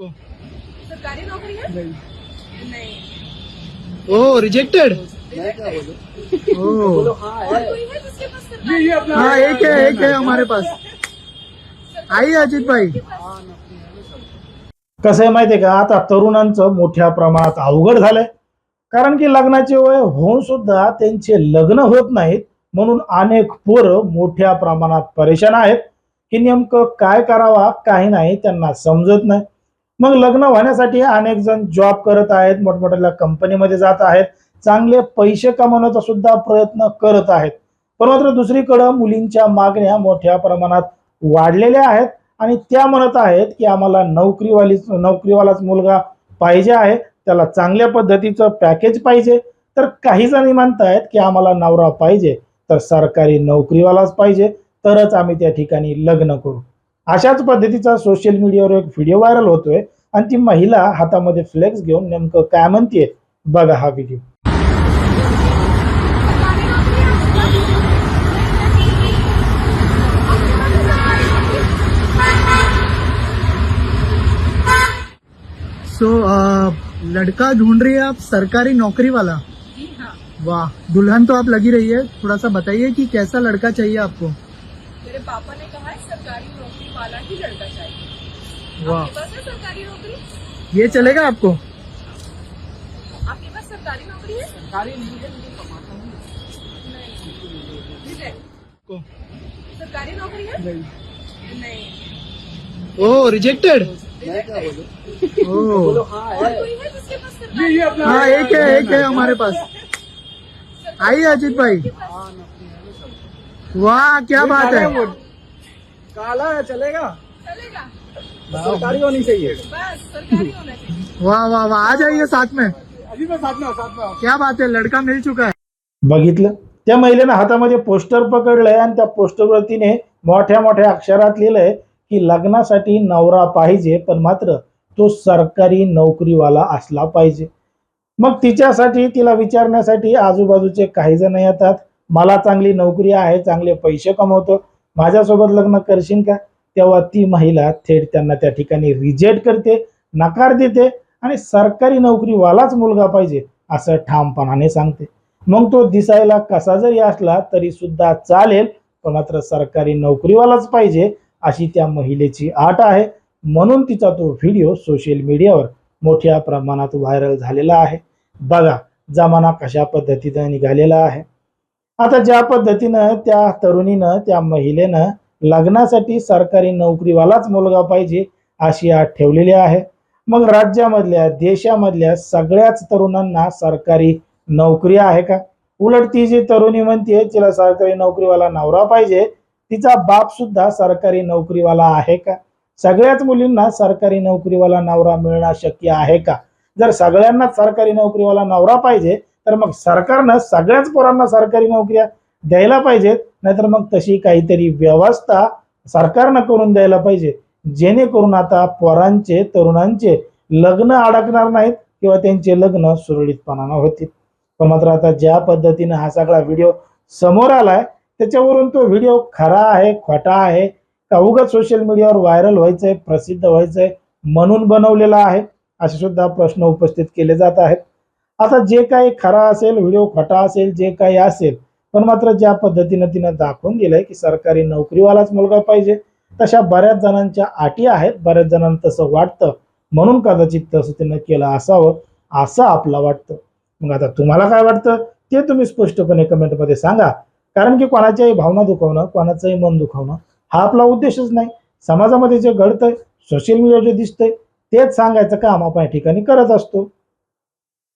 को। सरकारी नौकरी है? नहीं। ओ रिजेक्टेड ओ और कोई है जिसके पास सरकारी हाँ? एक है एक है हमारे पास। आइए अजित भाई। कसं आहे माहितीये का? आता तरुणांचं मोठ्या प्रमाणात अवघड झालंय. कारण की लग्नाचे वय होऊन सुद्धा त्यांचे लग्न होत नाहीत. म्हणून अनेक पोरं मोठ्या प्रमाणात परेशान आहेत. की नेमकं काय करावा काही नाही त्यांना समजत नाही. मग लग्न होण्यासाठी अनेक जण जॉब करत आहेत मोठमोठ्या कंपनीमध्ये जात आहेत. चांगले पैसे कमवण्याचा सुद्धा प्रयत्न करत आहेत. पण मात्र दुसरीकडं मुलींच्या मागण्या मोठ्या प्रमाणात वाढलेल्या आहेत. आणि त्या म्हणत आहेत की आम्हाला नोकरीवाली नोकरीवालाच मुलगा पाहिजे आहे. त्याला चांगल्या पद्धतीचं पॅकेज पाहिजे. तर काही जणी म्हणतायत की आम्हाला नवरा पाहिजे. तर सरकारी नोकरीवालाच पाहिजे. तरच आम्ही त्या ठिकाणी लग्न करू. अशाच पद्धतीचा सोशल मीडियावर एक व्हिडिओ व्हायरल होतोय. आणि ती महिला हातामध्ये फ्लेक्स घेऊन नेमकं काय म्हणते बघा हा व्हिडिओ सो लड़का ढूंढ रही है आप सरकारी नौकरी वाला? जी हाँ। वाह दुल्हन तो आप लगी रही है। थोड़ा सा बताइए कि कैसा लड़का चाहिए आपको? मेरे पापा ने कहा है सरकारी नौकरी वाला ही लड़का चाहिए। आपके पास है सरकारी नौकरी? ये चलेगा आपको? आपके पास सरकारी नौकरी है? सरकारी नहीं है मुझे कमाता हूँ। सरकारी नौकरी है? नहीं। ओ रिजेक्टेड ओ। और है जिसके पास सरकारी हाँ एक है एक है हमारे पास। आइए अजित भाई। वाह क्या बात है। काला है चलेगा। चलेगा। सरकारी होनी चाहिए। बस सरकारी होना चाहिए। वाह वाह वाह आ जाइए साथ में। अभी मैं साथ में साथ में। क्या बात है लड़का मिल चुका है। बघितलं? त्या महिलेनं हातामध्ये पोस्टर पकडलंय आणि त्या पोस्टरवर तिने मोठ्या मोठ्या अक्षरात लिहिलंय की लग्नासाठी नवरा पाहिजे पण मात्र तो सरकारी नोकरीवाला असला पाहिजे. मग तिच्यासाठी तिला विचारण्यासाठी आजूबाजूचे काही जण येतात. मला चांगली नोकरी आहे चांगले पैसे कमवतो. माझ्यासोबत लग्न करशील का? तेव्हा ती महिला थेट त्यांना त्या ठिकाणी रिजेक्ट करते नकार देते आणि सरकारी नोकरीवालाच मुलगा पाहिजे असं ठामपणाने सांगते. मग तो दिसायला कसा जरी असला तरी सुद्धा चालेल पण मात्र सरकारी नोकरीवालाच पाहिजे अशी त्या महिलेची आट आहे. म्हणून तिचा तो व्हिडिओ सोशल मीडियावर मोठ्या प्रमाणात व्हायरल झालेला आहे. बघा जमाना कशा पद्धतीनं निघालेला आहे. आता ज्या पद्धतीनं त्या तरुणीनं त्या महिलेनं लग्नासाठी सरकारी नोकरीवालाच मुलगा पाहिजे अशी आठ ठेवलेली आहे. मग राज्यामधल्या देशामधल्या सगळ्याच तरुणांना सरकारी नोकरी आहे का? उलट ती जी तरुणी म्हणते तिला सरकारी नोकरीवाला नवरा पाहिजे तिचा बाप सुद्धा सरकारी नोकरीवाला आहे का? सगळ्याच मुलींना सरकारी नोकरीवाला नवरा मिळणं शक्य आहे का? जर सगळ्यांनाच सरकारी नोकरीवाला नवरा पाहिजे तर मग सरकारनं सगळ्याच पोरांना सरकारी नोकऱ्या द्यायला पाहिजेत नाहीतर मग तशी काहीतरी व्यवस्था सरकारनं करून द्यायला पाहिजे. जेणेकरून आता पोरांचे तरुणांचे लग्न अडकणार नाहीत किंवा त्यांचे लग्न सुरळीतपणानं होतील. पण मात्र आता ज्या पद्धतीनं हा सगळा व्हिडिओ समोर आलाय त्याच्यावरून तो व्हिडिओ खरा आहे खोटा आहे का उगाच सोशल मीडियावर व्हायरल व्हायचंय प्रसिद्ध व्हायचंय म्हणून बनवलेला आहे असे सुद्धा प्रश्न उपस्थित केले जात आहेत. आता जे काही खरा असेल व्हिडिओ खोटा असेल जे काही असेल पण मात्र ज्या पद्धतीनं तिनं दाखवून दिलंय की सरकारी नोकरीवालाच मुलगा पाहिजे. तशा बऱ्याच जणांच्या अटी आहेत बऱ्याच जणांना तसं वाटतं. म्हणून कदाचित तसं तिनं केलं असावं असं आपला वाटतं. मग आता तुम्हाला काय वाटतं? ते तुम्ही स्पष्टपणे कमेंटमध्ये सांगा. कारण की कोणाच्याही भावना दुखवणं कोणाचंही मन दुखवणं हा आपला उद्देशच नाही. समाजामध्ये जे घडतंय सोशल मीडिया जे दिसतंय तेच सांगायचं काम आपण या ठिकाणी करत असतो.